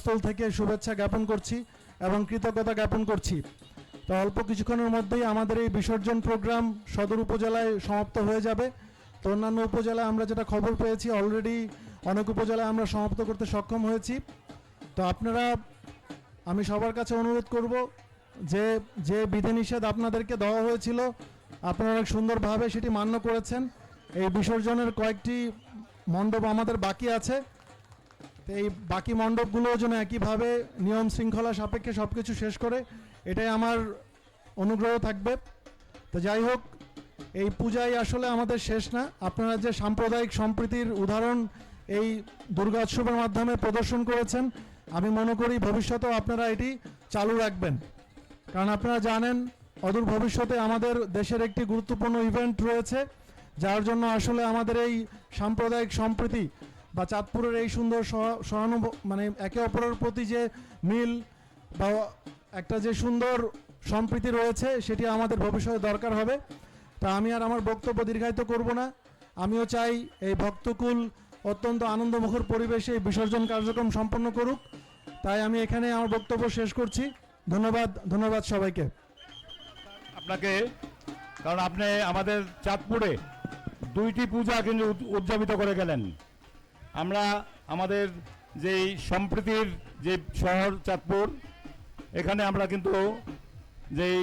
স্থল থেকে শুভেচ্ছা জ্ঞাপন করছি এবং কৃতজ্ঞতা জ্ঞাপন করছি। তো অল্প কিছুক্ষণের মধ্যেই আমাদের এই বিসর্জন প্রোগ্রাম সদর উপজেলায় সমাপ্ত হয়ে যাবে। তো অন্যান্য উপজেলায় আমরা যেটা খবর পেয়েছি অলরেডি অনেক উপজেলায় আমরা সমাপ্ত করতে সক্ষম হয়েছি। তো আপনারা, আমি সবার কাছে অনুরোধ করব যে যে বিধিনিষেধ আপনাদেরকে দেওয়া হয়েছিল, আপনারা সুন্দরভাবে সেটি মান্য করেছেন। এই বিসর্জনের কয়েকটি মণ্ডপ আমাদের বাকি আছে। তো এই বাকি মণ্ডপগুলো যেন একইভাবে নিয়ম শৃঙ্খলা সাপেক্ষে সব কিছু শেষ করে, এটাই আমার অনুগ্রহ থাকবে। তো যাই হোক, এই পূজাই আসলে আমাদের শেষ না। আপনারা যে সাম্প্রদায়িক সম্প্রীতির উদাহরণ এই দুর্গা উৎসবের মাধ্যমে প্রদর্শন করেছেন, আমি মনে করি ভবিষ্যতেও আপনারা এটি চালু রাখবেন। কারণ আপনারা জানেন, অদূর ভবিষ্যতে আমাদের দেশের একটি গুরুত্বপূর্ণ ইভেন্ট রয়েছে, যার জন্য আসলে আমাদের এই সাম্প্রদায়িক সম্প্রীতি বা চাঁদপুরের এই সুন্দর সহ- সহানুভ মানে একে অপরের প্রতি যে মিল বা একটা যে সুন্দর সম্প্রীতি রয়েছে, সেটি আমাদের ভবিষ্যতে দরকার হবে। তা আমি আর আমার বক্তব্য দীর্ঘায়িত করব না। আমিও চাই এই ভক্তকুল অত্যন্ত আনন্দমুখর পরিবেশে এই বিসর্জন কার্যক্রম সম্পন্ন করুক। তাই আমি এখানে আমার বক্তব্য শেষ করছি। ধন্যবাদ ধন্যবাদ সবাইকে। আপনাকে, কারণ আপনি আমাদের চাঁদপুরে দুইটি পূজা কিন্তু উদ- উদযাপিত করে গেলেন। আমরা আমাদের যেই সম্প্রীতির যে শহর চাঁদপুর এখানে আমরা কিন্তু যেই